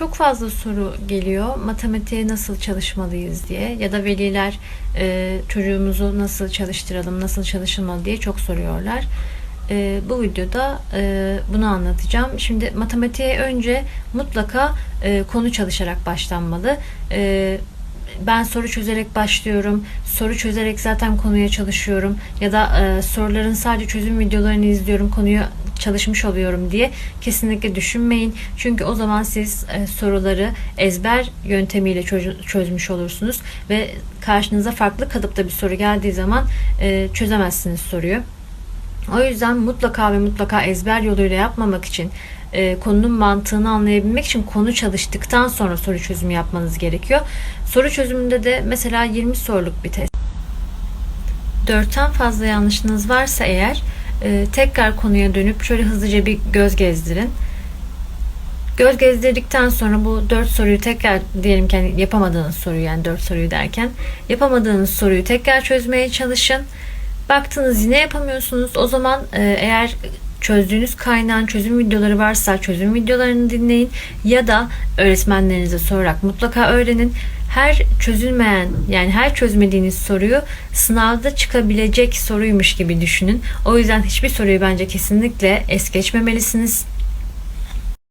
Çok fazla soru geliyor. Matematiğe nasıl çalışmalıyız diye ya da veliler e, çocuğumuzu nasıl çalıştıralım, nasıl çalışılmalı diye çok soruyorlar. E, bu videoda e, bunu anlatacağım. Şimdi matematiğe önce mutlaka e, konu çalışarak başlanmalı. E, ben soru çözerek başlıyorum. Soru çözerek zaten konuya çalışıyorum. Ya da e, soruların sadece çözüm videolarını izliyorum. Konuyu çalışmış oluyorum diye kesinlikle düşünmeyin. Çünkü o zaman siz e, soruları ezber yöntemiyle çöz- çözmüş olursunuz ve karşınıza farklı kalıpta bir soru geldiği zaman e, çözemezsiniz soruyu. O yüzden mutlaka ve mutlaka ezber yoluyla yapmamak için e, konunun mantığını anlayabilmek için konu çalıştıktan sonra soru çözümü yapmanız gerekiyor. Soru çözümünde de mesela 20 soruluk bir test. Dörtten fazla yanlışınız varsa eğer e, tekrar konuya dönüp şöyle hızlıca bir göz gezdirin. Göz gezdirdikten sonra bu dört soruyu tekrar diyelim ki hani yapamadığınız soruyu yani dört soruyu derken yapamadığınız soruyu tekrar çözmeye çalışın. Baktınız yine yapamıyorsunuz. O zaman e, eğer çözdüğünüz kaynağın çözüm videoları varsa çözüm videolarını dinleyin ya da öğretmenlerinize sorarak mutlaka öğrenin. Her çözülmeyen yani her çözmediğiniz soruyu sınavda çıkabilecek soruymuş gibi düşünün. O yüzden hiçbir soruyu bence kesinlikle es geçmemelisiniz.